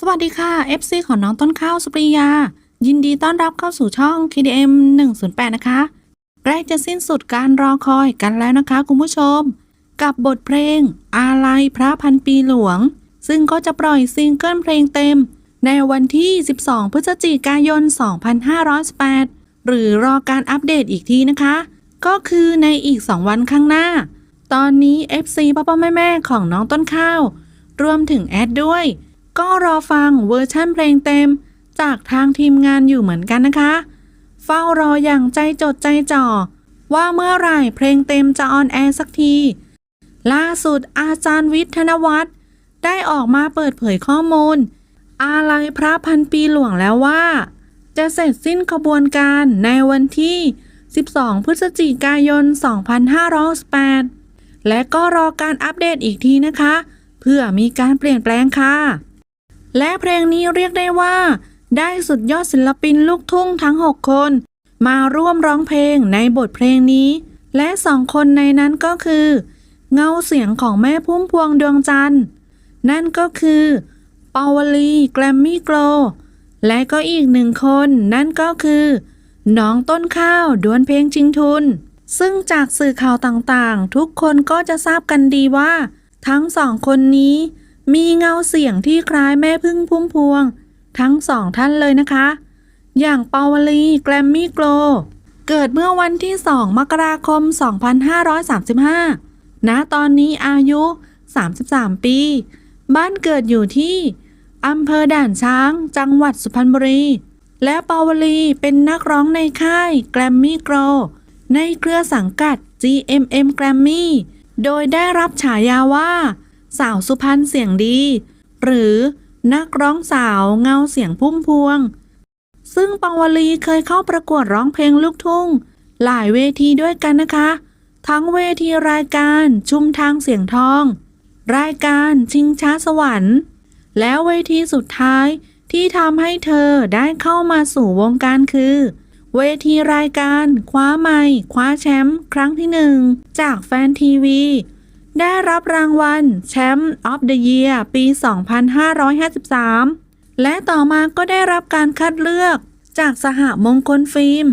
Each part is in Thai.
สวัสดีค่ะ FC ของน้องต้นข้าวสุปริยา ยินดีต้อนรับเข้าสู่ช่อง KDM 108 นะคะ ใกล้จะสิ้นสุดการรอคอยกันแล้วนะคะคุณผู้ชม กับบทเพลง อาลัยพระพันปีหลวง ซึ่งก็จะปล่อยซิงเกิลเพลงเต็ม ในวันที่ 12 พฤศจิกายน 2518 หรือรอการอัปเดตอีกทีนะคะ ก็คือในอีก 2 วันข้างหน้า ตอนนี้ FC พ่อพ่อแม่แม่ของน้องต้นข้าว รวมถึงแอดด้วย ก็รอฟังเวอร์ชั่นเพลงเต็ม จากทางทีมงานอยู่เหมือนกันนะคะ เฝ้ารออย่างใจจดใจจ่อ ว่าเมื่อไหร่เพลงเต็มจะออนแอร์สักที ล่าสุดอาจารย์วิทย์ธนวัฒน์ได้ออกมาเปิดเผยข้อมูล อาลัยพระพันปีหลวงแล้วว่า จะเสร็จสิ้นขบวนการในวันที่ 12 พฤศจิกายน 2518และก็รอการอัปเดตอีกทีนะคะ เพื่อมีการเปลี่ยนแปลงค่ะ และเพลงนี้เรียกได้ว่า ได้สุดยอดศิลปินลูกทุ่งทั้ง 6 คน มาร่วมร้องเพลงในบทเพลงนี้ และสองคนในนั้นก็คือ เงาเสียงของแม่พุ่มพวงดวงจันทร์ นั่นก็คือปาวลีแกรมมี่โกลและก็อีกหนึ่งคนนั่นก็คือ น้องต้นข้าวดวลเพลงชิงทุน ซึ่งจากสื่อข่าวต่างๆ ทุกคนก็จะทราบกันดีว่า ทั้งสองคนนี้ มีเงาเสียงที่คล้ายแม่พึ่งพุ่มพวง ทั้งสองท่านเลยนะคะ อย่างปาวลีแกรมมี่โกลเกิดเมื่อวันที่ 2 มกราคม 2535 ณ ตอนนี้อายุ 33 ปี บ้านเกิดอยู่ที่อำเภอด่านช้าง จังหวัดสุพรรณบุรี และปาวลีเป็นนักร้องในค่ายแกรมมี่โกลในเครือสังกัด GMM Grammy โดยได้รับฉายาว่า สาวสุพรรณเสียงดี หรือนักร้องสาวเงาเสียงพุ่มพวง ซึ่งปองวลีเคยเข้าประกวดร้องเพลงลูกทุ่ง หลายเวทีด้วยกันนะคะ ทั้งเวทีรายการชุมทางเสียงทอง รายการชิงช้าสวรรค์ แล้วเวทีสุดท้ายที่ทำให้เธอได้เข้ามาสู่วงการคือ เวทีรายการ คว้าไม้คว้าแชมป์ครั้งที่หนึ่งจากแฟนทีวี ได้รับรางวัลแชมป์ออฟเดอะเยียร์ปี 2553 และต่อมาก็ได้รับการคัดเลือกจากสหมงคลฟิล์ม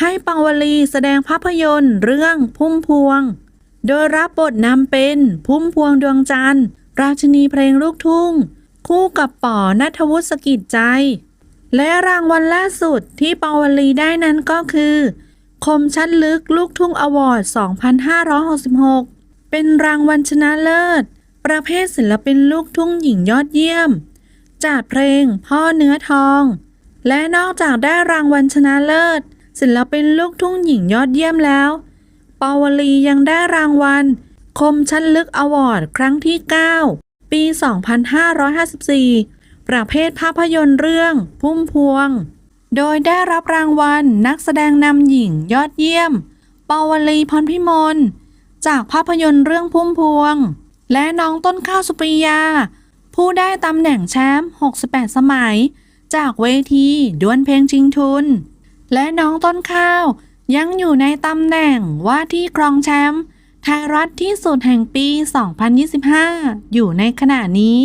ให้ปาวลีแสดงภาพยนตร์เรื่องพุ่มพวง โดยรับบทนำเป็นพุ่มพวงดวงจันทร์ ราชินีเพลงลูกทุ่ง คู่กับป๋อนัทวุฒิสกิจใจ และรางวัลล่าสุดที่ปาวลีได้นั้นก็คือ คมชัดลึกลูกทุ่งอวอร์ด 2566 เป็นรางวัลชนะเลิศ ประเภทศิลปินลูกทุ่งหญิงยอดเยี่ยม จากเพลงพ่อเนื้อทอง และนอกจากได้รางวัลชนะเลิศ ศิลปินลูกทุ่งหญิงยอดเยี่ยมแล้วปาวลียังได้รางวัล คมชัดลึกอวอร์ดครั้งที่ 9 ปี 2554 ประเภทภาพยนตร์เรื่อง พุ่มพวง โดยได้รับรางวัลนักแสดงนำหญิงยอดเยี่ยมปาวลีพรพิมล จากภาพยนตร์เรื่องพุ่มพวง และน้องต้นข้าวสุปริยา ผู้ได้ตำแหน่งแชมป์68 สมัย จากเวทีดวลเพลงชิงทุน และน้องต้นข้าวยังอยู่ในตำแหน่งว่าที่ครองแชมป์ไทยรัฐที่สุดแห่งปี 2025 อยู่ในขณะนี้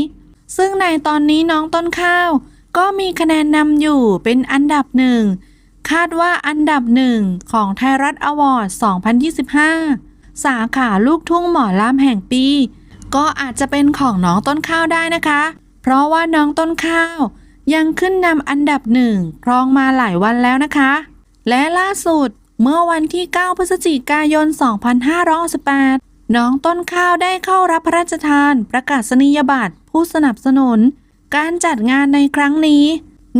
ซึ่งในตอนนี้น้องต้นข้าว ก็มีคะแนนนำอยู่เป็นอันดับหนึ่ง คาดว่าอันดับหนึ่งของไทยรัฐอวอร์ด 2025 สาขาลูกทุ่งหมอลำแห่งปี ก็อาจจะเป็นของน้องต้นข้าวได้นะคะ เพราะว่าน้องต้นข้าว ยังขึ้นนำอันดับหนึ่งครองมาหลายวันแล้วนะคะ และล่าสุดเมื่อวันที่ 9 พฤศจิกายน 2518 น้องต้นข้าวได้เข้ารับพระราชทานประกาศนียบัตรผู้สนับสนุน การจัดงานในครั้งนี้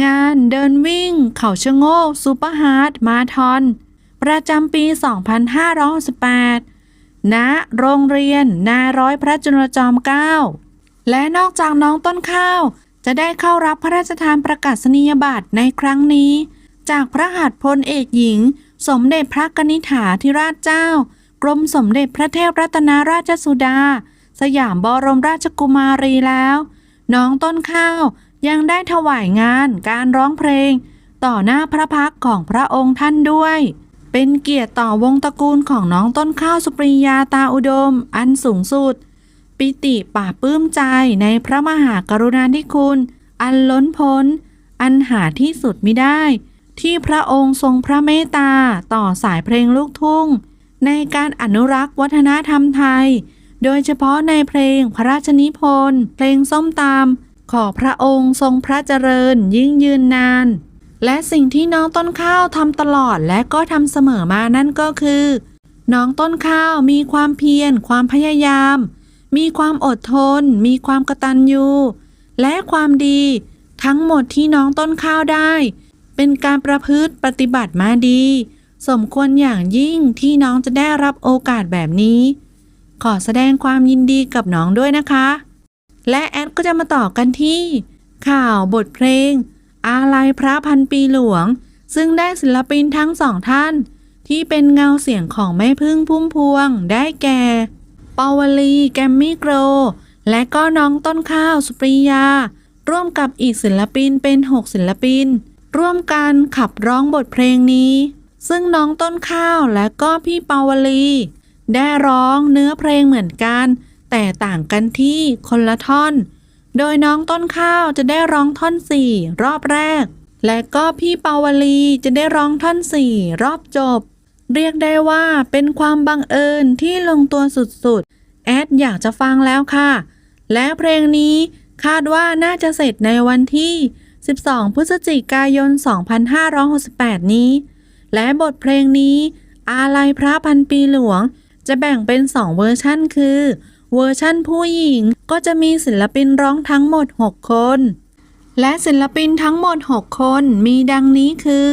งานเดินวิ่ง เขาชะโงกซูเปอร์ฮาร์ดมาทอนประจำปี 2518 ณโรงเรียนนายร้อยพระจุลจอมเกล้าและนอกจากน้องต้นข้าว จะได้เข้ารับพระราชทานประกาศนียบัตรในครั้งนี้ จากพระหัตถ์พลเอกหญิง สมเด็จพระกนิษฐาธิราชเจ้า กรมสมเด็จพระเทพรัตนราชสุดา สยามบรมราชกุมารีแล้ว น้องต้นข้าวยังได้ถวายงานการร้องเพลง ต่อหน้าพระพักของพระองค์ท่านด้วย เป็นเกียรติต่อวงตระกูลของน้องต้นข้าวสุปริยาตาอุดม อันสูงสุด ปิติป่าปลื้มใจในพระมหากรุณาธิคุณ อันล้นพ้น อันหาที่สุดมิได้ ที่พระองค์ทรงพระเมตตาต่อสายเพลงลูกทุ่ง ในการอนุรักษ์วัฒนธรรมไทย โดยเฉพาะในเพลงพระราชนิพนธ์เพลงส้มตำขอพระองค์ทรงพระเจริญยิ่งยืนนาน และสิ่งที่น้องต้นข้าวทำตลอดและก็ทำเสมอมานั่นก็คือ น้องต้นข้าวมีความเพียร ความพยายาม มีความอดทน มีความกตัญญูและความดี ทั้งหมดที่น้องต้นข้าวได้ เป็นการประพฤติปฏิบัติมาดี สมควรอย่างยิ่งที่น้องจะได้รับโอกาสแบบนี้ ขอแสดงความยินดีกับน้องด้วยนะคะ และแอดก็จะมาต่อกันที่ ข่าวบทเพลง อาลัยพระพันปีหลวง ซึ่งได้ศิลปินทั้งสองท่าน ที่เป็นเงาเสียงของแม่พึ่งพุ่มพวง ได้แก่ ปาวลีแกมมี่โกร และก็น้องต้นข้าวสุปริยา ร่วมกับอีกศิลปินเป็น 6 ศิลปิน ร่วมกันขับร้องบทเพลงนี้ ซึ่งน้องต้นข้าวและก็พี่ปาวลี ได้ร้องเนื้อเพลงเหมือนกัน แต่ต่างกันที่คนละท่อน โดยน้องต้นข้าวจะได้ร้องท่อน4รอบแรก และก็พี่เปาวลีจะได้ร้องท่อน4รอบจบ เรียกได้ว่าเป็นความบังเอิญที่ลงตัวสุดๆ แอดอยากจะฟังแล้วค่ะ และเพลงนี้คาดว่าน่าจะเสร็จในวันที่ 12 พฤศจิกายน 2568 นี้ และบทเพลงนี้ อาลัยพระพันปีหลวง จะแบ่งเป็น 2 เวอร์ชั่นคือ เวอร์ชั่นผู้หญิงก็จะมีศิลปินร้องทั้งหมด 6 คน และศิลปินทั้งหมด 6 คนมีดังนี้คือ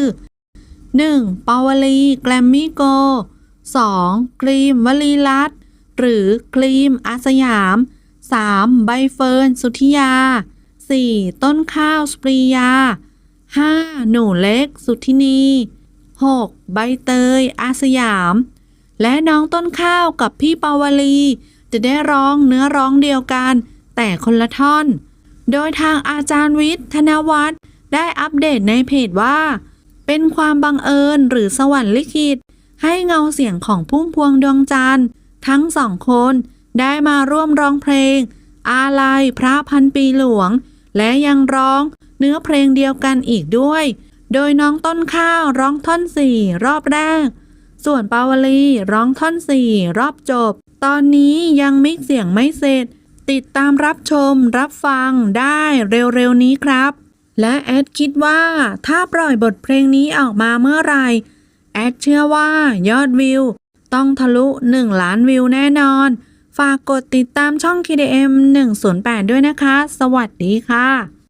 1. ปาวลีแกรมมี่โก 2. กรีมวลีรัตหรือกรีมอาสยาม 3. ใบเฟิร์นสุธิยา 4. ต้นข้าวสปรียา 5. หนูเล็กสุธินี 6. ใบเตยอาสยาม และน้องต้นข้าวกับพี่ปาวลี จะได้ร้องเนื้อร้องเดียวกัน แต่คนละท่อน โดยทางอาจารย์วิทย์ธนวัฒน์ได้อัปเดตในเพจว่า เป็นความบังเอิญหรือสวรรค์ลิขิต ให้เงาเสียงของพุ่มพวงดวงจันทร์ ทั้งสองคนได้มาร่วมร้องเพลง อาลัยพระพันปีหลวง และยังร้องเนื้อเพลงเดียวกันอีกด้วย โดยน้องต้นข้าวร้องท่อนสี่รอบแรก ส่วนปาวลีร้องท่อนสี่รอบจบ ตอนนี้ยังมิกเสียงไม่เสร็จ ติดตามรับชมรับฟังได้เร็วๆนี้ครับ และแอดคิดว่าถ้าปล่อยบทเพลงนี้ออกมาเมื่อไหรแอดเชื่อว่ายอดวิว ต้องทะลุ 1 ล้านวิวแน่นอน ฝากกดติดตามช่อง KDM 108 ด้วยนะคะ สวัสดีค่ะ